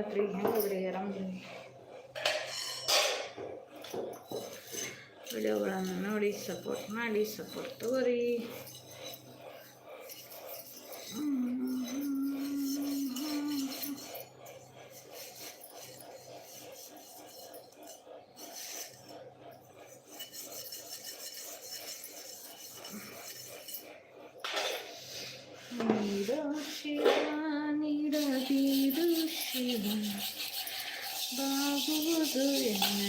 ಏನು ಮಾಡತ್ರಿ ಹೆಂಗದ್ರಿ ಆರಾಮ್ರಿ ವಿಡಿಯೋಗಳನ್ನು ನೋಡಿ ಸಪೋರ್ಟ್ ಮಾಡಿ ಸಪೋರ್ಟ್ ತಗೋರಿ ನೀಡ ಶಿವ ನೀಡದಿರು ಶಿವ ಬಾಗುವುದು ಎನ್ನ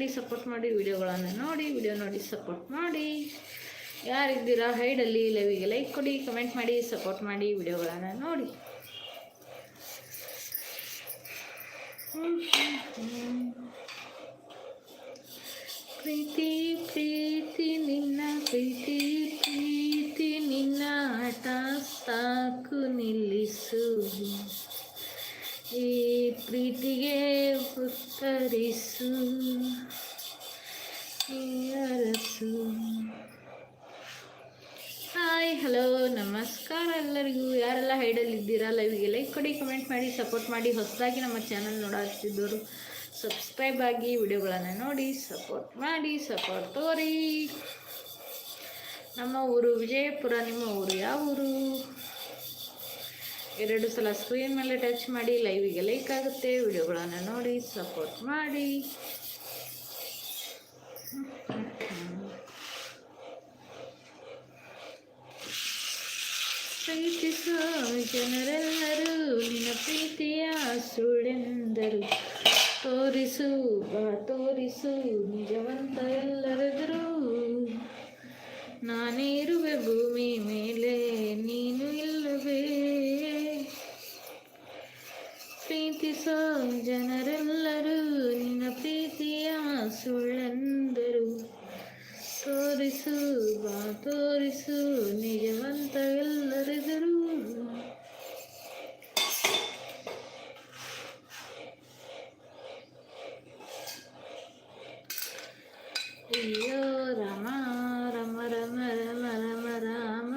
ಮಾಡಿ ಸಪೋರ್ಟ್ ಮಾಡಿ, ವಿಡಿಯೋಗಳನ್ನು ನೋಡಿ, ವಿಡಿಯೋ ನೋಡಿ ಸಪೋರ್ಟ್ ಮಾಡಿ. ಯಾರಿದ್ದೀರಾ ಹೈಡಲ್ಲಿ, ಲೈವಿಗೆ ಲೈಕ್ ಕೊಡಿ ಕಮೆಂಟ್ ಮಾಡಿ ಸಪೋರ್ಟ್ ಮಾಡಿ, ವಿಡಿಯೋಗಳನ್ನು ನೋಡಿ. ಕೊಡಿ ಕಮೆಂಟ್ ಮಾಡಿ ಸಪೋರ್ಟ್ ಮಾಡಿ, ಹೊಸದಾಗಿ ನಮ್ಮ ಚಾನಲ್ ನೋಡುತ್ತಿದ್ದವರು ಸಬ್ಸ್ಕ್ರೈಬ್ ಆಗಿ ವಿಡಿಯೋಗಳನ್ನು ನೋಡಿ ಸಪೋರ್ಟ್ ಮಾಡಿ ಸಪೋರ್ಟ್ ತೋರಿ. ನಮ್ಮ ಊರು ವಿಜಯಪುರ, ನಿಮ್ಮ ಊರು ಯಾವ ಊರು? ಎರಡು ಸಲ ಸ್ಕ್ರೀನ್ ಮೇಲೆ ಟಚ್ ಮಾಡಿ ಲೈವಿಗೆ ಲೈಕ್ ಆಗುತ್ತೆ, ವಿಡಿಯೋಗಳನ್ನು ನೋಡಿ ಸಪೋರ್ಟ್ ಮಾಡಿ. ಪ್ರೀತಿಸುವ ಜನರೆಲ್ಲರೂ ನಿನ್ನ ಪ್ರೀತಿಯ ಸುಳೆಂದರು. ತೋರಿಸು ಬಾ ತೋರಿಸು ನಿಜವಂತ ಎಲ್ಲರೆದುರು ನಾನೇ ಇರುವೆ ಭೂಮಿ ಮೇಲೆ, ನೀನು ಇಲ್ಲವೇ? ಪ್ರೀತಿಸೋ ಜನರೆಲ್ಲರೂ ನಿನ್ನ ಪ್ರೀತಿಯ ಸುಳ್ಳೆಂದರು ತೋರಿಸು ಬಾ ತೋರಿಸು ನಿಜವಂತ ಅಯ್ಯೋ, ರಾಮ, ರಮ ರಮ ರಮ ರಮ, ರಾಮ.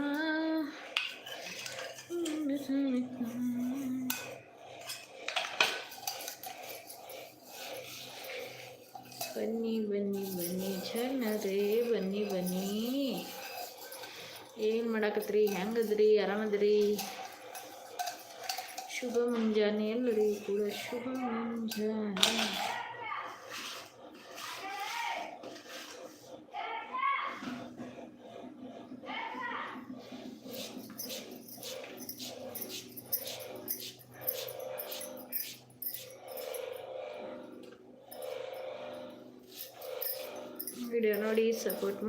ಬನ್ನಿ ಬನ್ನಿ ಬನ್ನಿ, ಜನರೇ, ಬನ್ನಿ ಬನ್ನಿ. ಏನು ಮಾಡಾಕತ್ರಿ? ಹೆಂಗದ್ರಿ? ಆರಾಮದ್ರಿ? ಶುಭ ಮುಂಜಾನೆ ಎಲ್ಲರಿಗೂ ಕೂಡ ಶುಭ ಮುಂಜಾನೆ.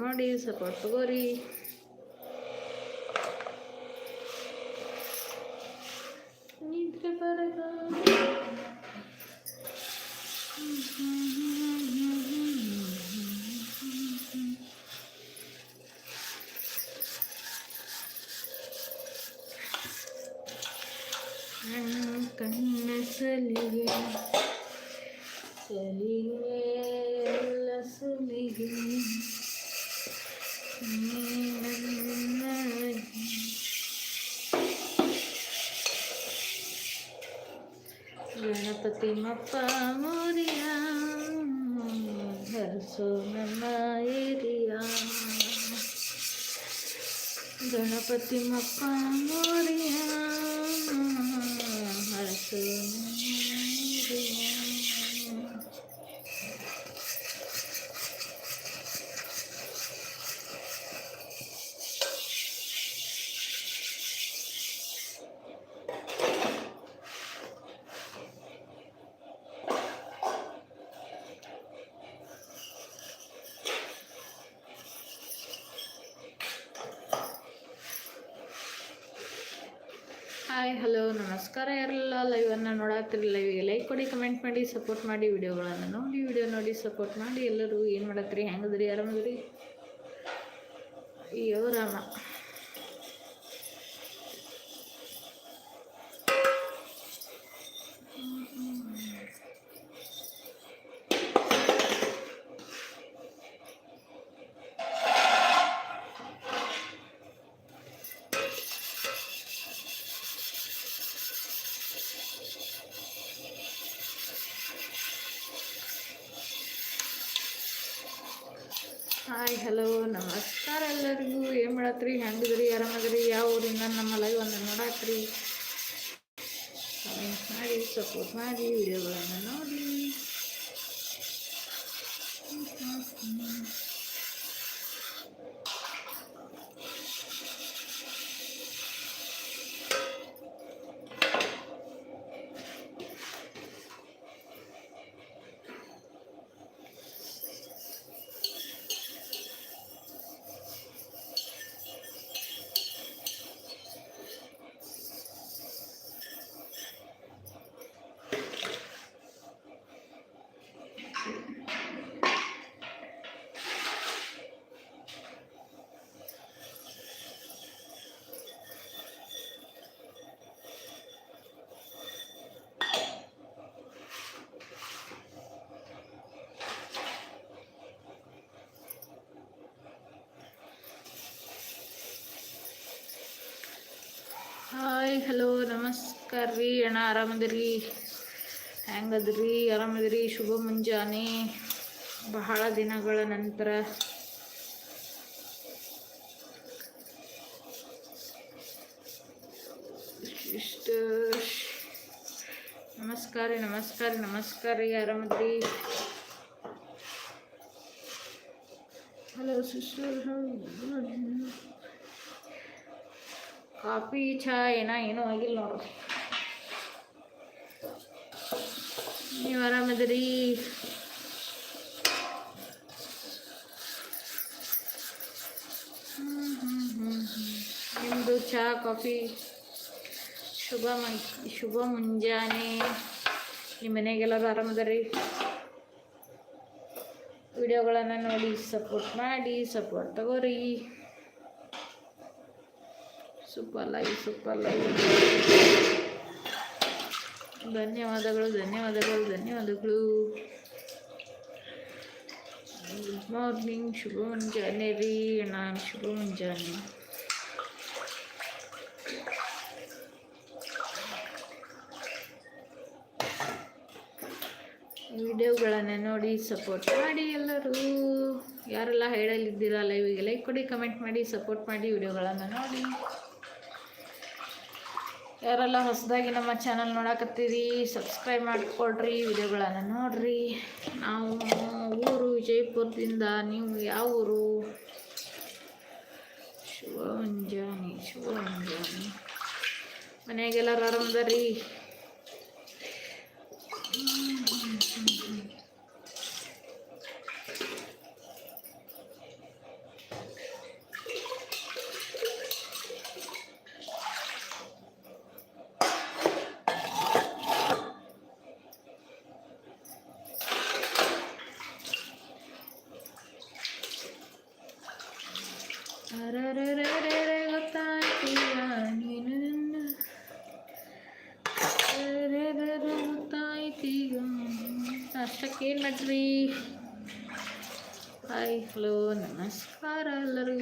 ಮಾಡಿ ಸಪೋರ್ಟ್ ತಗೋರಿ mata mulia harsuna mairia ganapati mata mulia hi, hello, ನಮಸ್ಕಾರ ಯಾರೆಲ್ಲ ಲೈವನ್ನು ನೋಡತ್ತೀರಿ ಲೈವಿಗೆ ಲೈಕ್ ಕೊಡಿ ಕಮೆಂಟ್ ಮಾಡಿ ಸಪೋರ್ಟ್ ಮಾಡಿ ವಿಡಿಯೋಗಳನ್ನು ನೋಡಿ, ವಿಡಿಯೋ ನೋಡಿ ಸಪೋರ್ಟ್ ಮಾಡಿ ಎಲ್ಲರೂ ಏನು ಮಾಡತ್ತೀರಿ, ಹೆಂಗದ್ರಿ, ಆರಾಮದ್ರಿ? ಅಯ್ಯೋ ರಾಮ ಹಾಯ್ ಹಲೋ, ನಮಸ್ಕಾರ ಎಲ್ಲರಿಗೂ. ಏನು ಮಾಡತ್ರಿ? ಹೆಂಗದ್ರಿ? ಆರಾಮದ್ರಿ ಯಾವ ಊರಿಂದ ನಮ್ಮ ಲೈವ್ ಅನ್ನು ನೋಡತ್ರಿ? ಮಾಡಿ ಸಪೋರ್ಟ್ ಮಾಡಿ ವಿಡಿಯೋಗಳನ್ನು ನೋಡಿ ಹಾಯ್ ಹಲೋ ನಮಸ್ಕಾರ ರೀ ಅಣ್ಣ ಆರಾಮದಿರಿ? ಹೆಂಗದ್ರಿ? ಆರಾಮದಿರಿ? ಶುಭ ಮುಂಜಾನೆ. ಬಹಳ ದಿನಗಳ ನಂತರ. ಇಷ್ಟು ನಮಸ್ಕಾರ ರೀ ನಮಸ್ಕಾರ ರೀ ನಮಸ್ಕಾರ ರೀ ಆರಾಮದ್ರಿ ಹಲೋ ಸಿಸ್ಟರ್ ಕಾಫಿ ಚಹಾ ಏನ ಏನೂ ಆಗಿಲ್ಲ ನೋಡ್ರಿ. ನೀವು ಆರಾಮದಿರಿ? ನಿಮ್ಮದು ಚಹಾ ಕಾಫಿ, ಶುಭ ಮಂ ಶುಭ ಮುಂಜಾನೆ. ನಿಮ್ಮ ಮನೆಗೆಲ್ಲರೂ ಆರಾಮದರಿ? ವಿಡಿಯೋಗಳನ್ನು ನೋಡಿ ಸಪೋರ್ಟ್ ಮಾಡಿ ಸಪೋರ್ಟ್ ತಗೋರಿ. ಸೂಪರ್ ಲೈವ್ ಸೂಪರ್ ಲೈವ್ ಧನ್ಯವಾದಗಳು ಧನ್ಯವಾದಗಳು ಧನ್ಯವಾದಗಳು. ಗುಡ್ ಮಾರ್ನಿಂಗ್ ಶುಭ ಮುಂಜಾನೆ ರೀ ನಾನು ಶುಭ ಮುಂಜಾನೆ ವಿಡಿಯೋಗಳನ್ನು ನೋಡಿ ಸಪೋರ್ಟ್ ಮಾಡಿ ಎಲ್ಲರೂ. ಯಾರೆಲ್ಲ ಹೇಳಲಿದ್ದೀರಾ ಲೈವಿಗೆ ಲೈಕ್ ಕೊಡಿ ಕಮೆಂಟ್ ಮಾಡಿ ಸಪೋರ್ಟ್ ಮಾಡಿ ವಿಡಿಯೋಗಳನ್ನು ನೋಡಿ. ಯಾರೆಲ್ಲ ಹೊಸದಾಗಿ ನಮ್ಮ ಚಾನಲ್ ನೋಡಕತ್ತೀರಿ ಸಬ್ಸ್ಕ್ರೈಬ್ ಮಾಡಿಕೊಳ್ರಿ ವಿಡಿಯೋಗಳನ್ನು ನೋಡ್ರಿ. ನಾವು ಊರು ವಿಜಯಪುರದಿಂದ, ನೀವು ಯಾವ ಊರು? ಶುಭ ಮುಂಜಾನೆ ಶುಭ ಮುಂಜಾನೆ ಆರಾಮದಾರಿ ಏನು ಮಾಡ್ರಿ ಹಾಯ್ ಹಲೋ ನಮಸ್ಕಾರ ಎಲ್ಲರಿಗೂ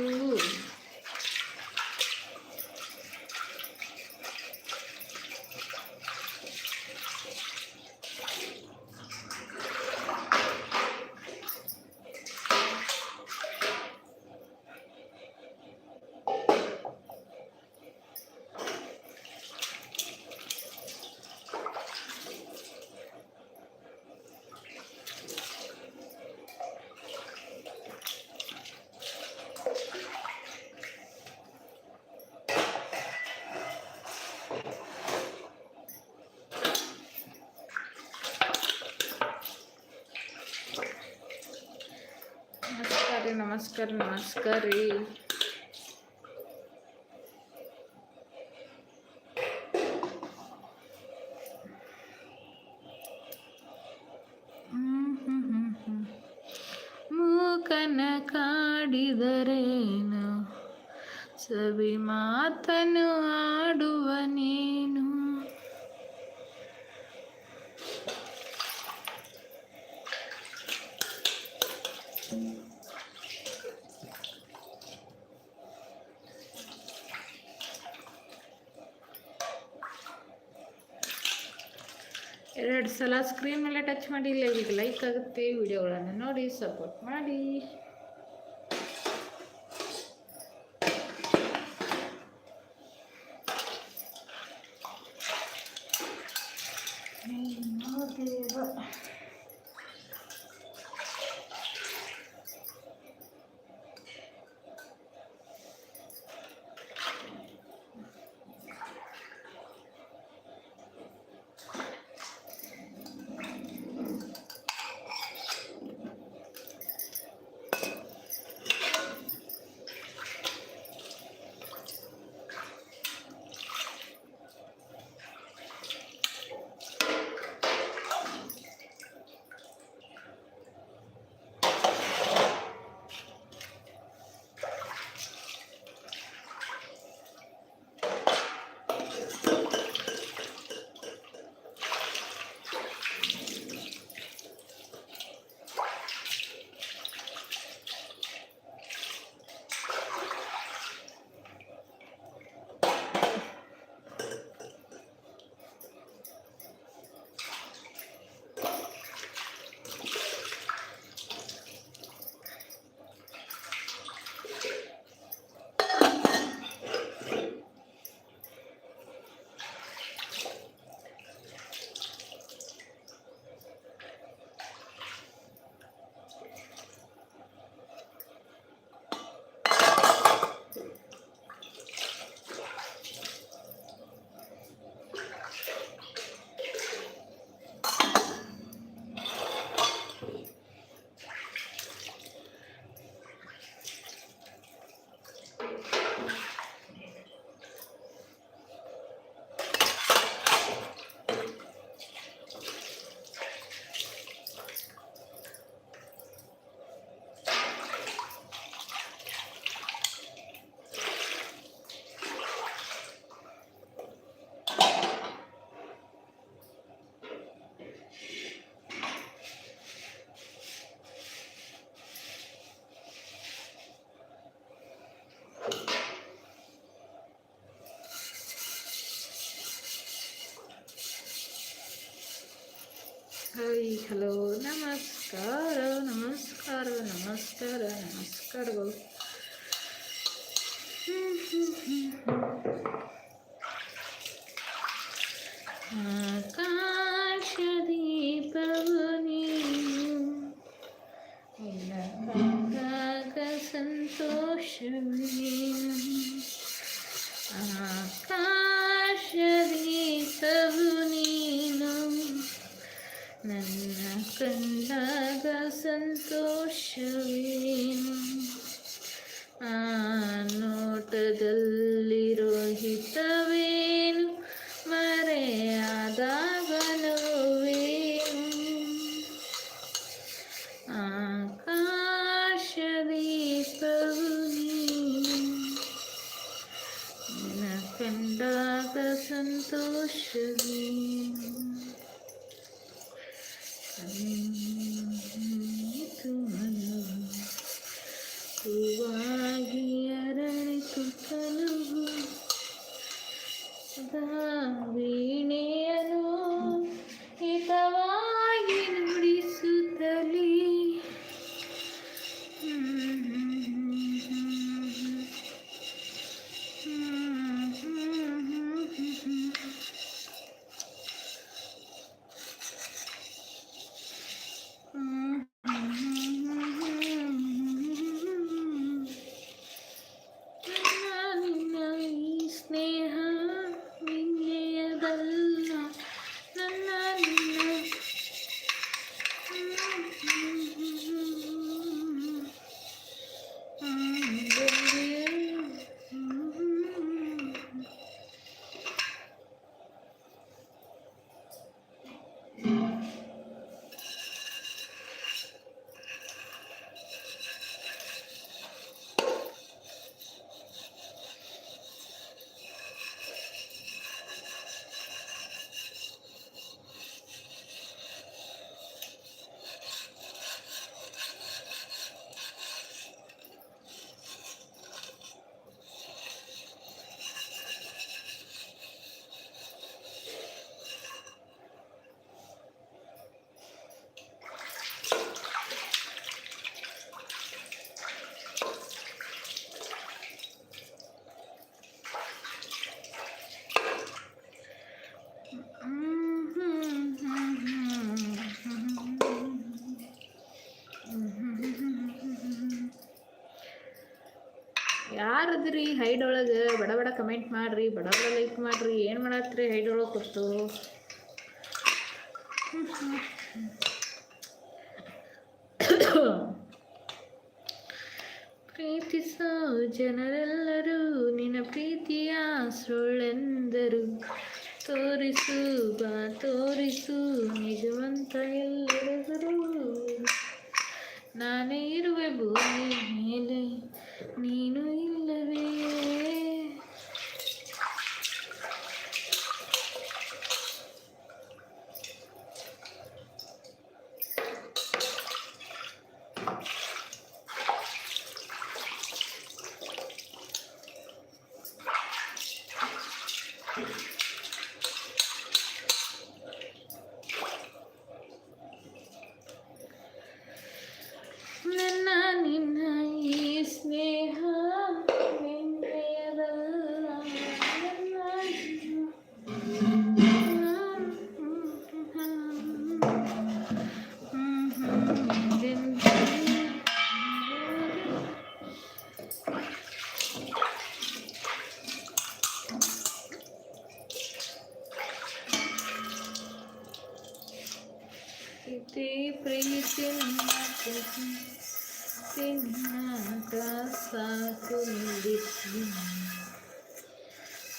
ನಮಸ್ಕಾರ ನಮಸ್ಕಾರ ರೀ. ಮೂಕನ ಕಾಡಿದರೇನು? ಸವಿ ಮಾತನು ಆಡುವ ನೀನು? ಎರಡು ಸಲ ಸ್ಕ್ರೀನ್ ಮೇಲೆ ಟಚ್ ಮಾಡಿ ಲೈವಿಗೆ ಲೈಕ್ ಆಗುತ್ತೆ. ವಿಡಿಯೋಗಳನ್ನು ನೋಡಿ ಸಪೋರ್ಟ್ ಮಾಡಿ. ಹಾಯ್ ಹಲೋ ನಮಸ್ಕಾರ ನಮಸ್ಕಾರ ನಮಸ್ಕಾರ ನಮಸ್ಕಾರಗಳು. ಹ್ಮ್, ಹ್ಮ್, ಹ್ಮ್, ಹ್ಮ್. ಆಕಾಶದೀಪವು ನೀನು. ನಿನ್ನ வீணே ಯಾರದ್ರಿ ಹೈಡ್ ಒಳಗೆ? ಬಡ ಬಡ ಕಮೆಂಟ್ ಮಾಡ್ರಿ, ಬಡ ಬಡ ಲೈಕ್ ಮಾಡ್ರಿ. ಏನು ಮಾಡತ್ರಿ ಹೈಡ್ ಒಳಗೆ ಕೊಟ್ಟು ಪ್ರೀತಿಸೋ ಜನರೆಲ್ಲರೂ, ನಿನ್ನ ಪ್ರೀತಿಯ ಸುಳ್ಳೆಂದರು ತೋರಿಸು, ಬಾ, ತೋರಿಸು.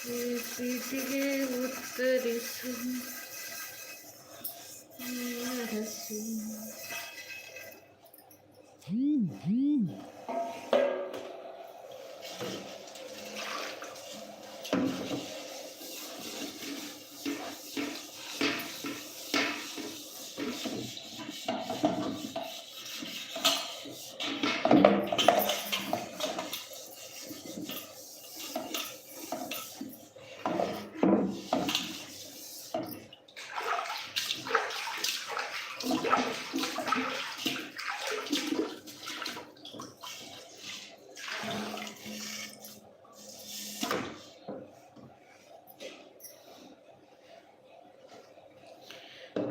পিটিকে উত্তরিসু হুম হুম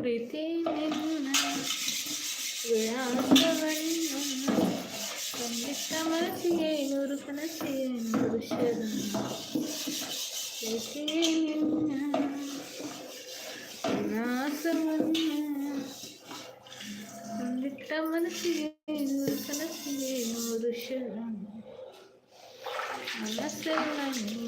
കുറിത്തേ നിന്ന് വിഴാന്തവണ്ണ സംയുക്തമസിയെ ഒരു കനസേ പുരുഷരം സംയുക്ത മനസ്സിലെ ഒരു കനസിലെ പുരുഷരം മനസ്സെല്ലാം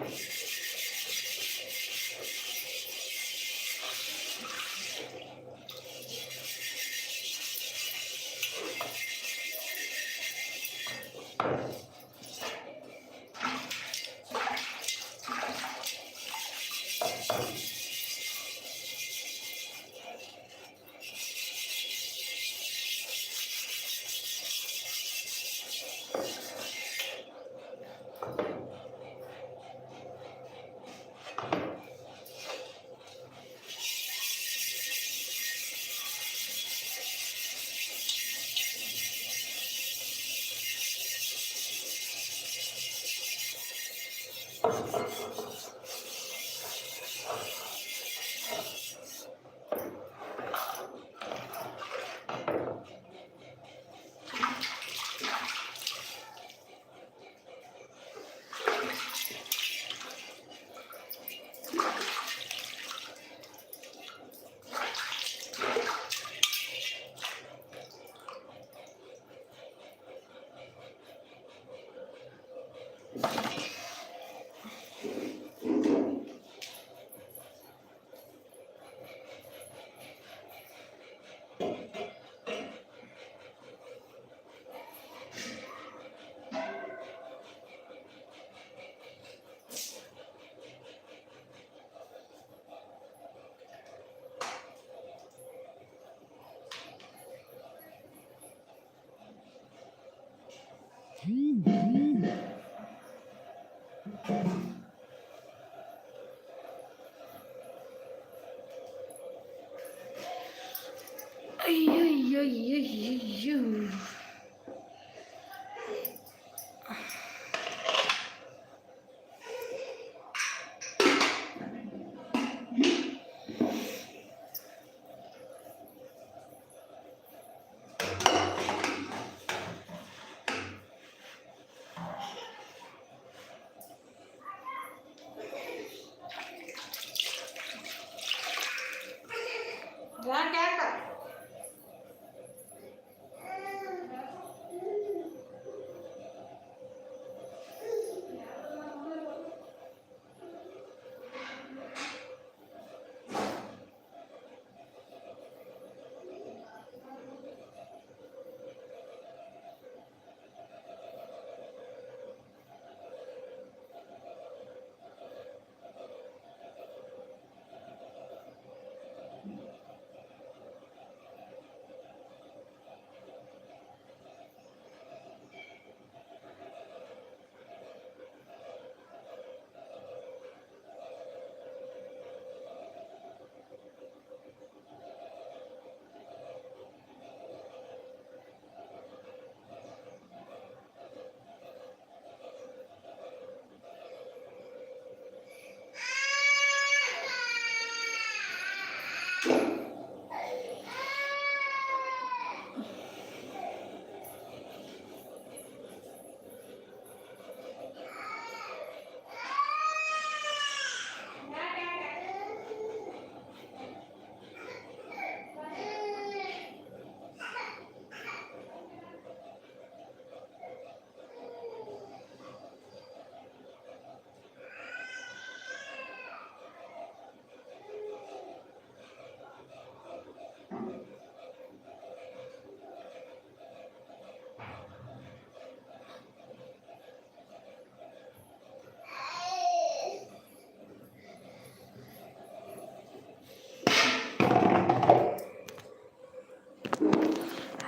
Thank you. いいね、い。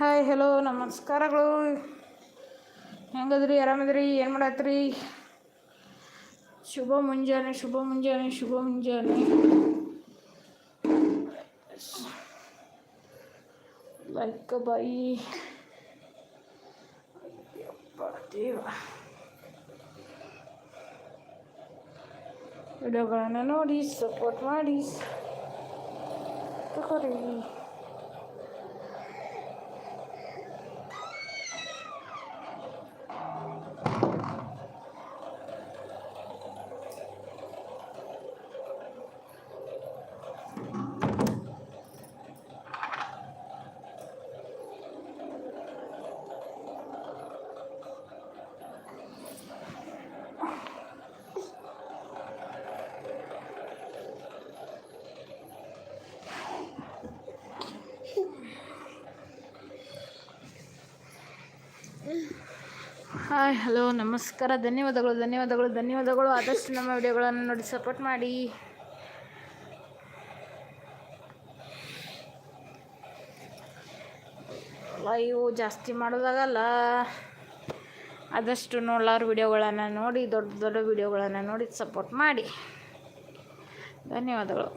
hi hello ನಮಸ್ಕಾರಗಳು. ಹೆಂಗದ್ರಿ, ಆರಾಮದ್ರಿ, ಏನು ಮಾಡತ್ರಿ? ಶುಭ ಮುಂಜಾನೆ ಶುಭ ಮುಂಜಾನೆ ಶುಭ ಮುಂಜಾನೆ. ಲೈಕ್ ಬಾಯಿ. ಅಯ್ಯಪ್ಪ ದೇವ. ವಿಡಿಯೋಗಳನ್ನು ನೋಡಿ ಸಪೋರ್ಟ್ ಮಾಡಿ. ತಗೋರಿ. ಹಾಯ್, ಹಲೋ, ನಮಸ್ಕಾರ. ಧನ್ಯವಾದಗಳು ಧನ್ಯವಾದಗಳು ಧನ್ಯವಾದಗಳು. ಆದಷ್ಟು ನಮ್ಮ ವಿಡಿಯೋಗಳನ್ನು ನೋಡಿ ಸಪೋರ್ಟ್ ಮಾಡಿ. ಲೈವ್ ಜಾಸ್ತಿ ಮಾಡೋದಾಗಲ್ಲ. ಆದಷ್ಟು ನೋಡ್ಲಾರ ವಿಡಿಯೋಗಳನ್ನು ನೋಡಿ, ದೊಡ್ಡ ದೊಡ್ಡ ವಿಡಿಯೋಗಳನ್ನು ನೋಡಿ ಸಪೋರ್ಟ್ ಮಾಡಿ. ಧನ್ಯವಾದಗಳು.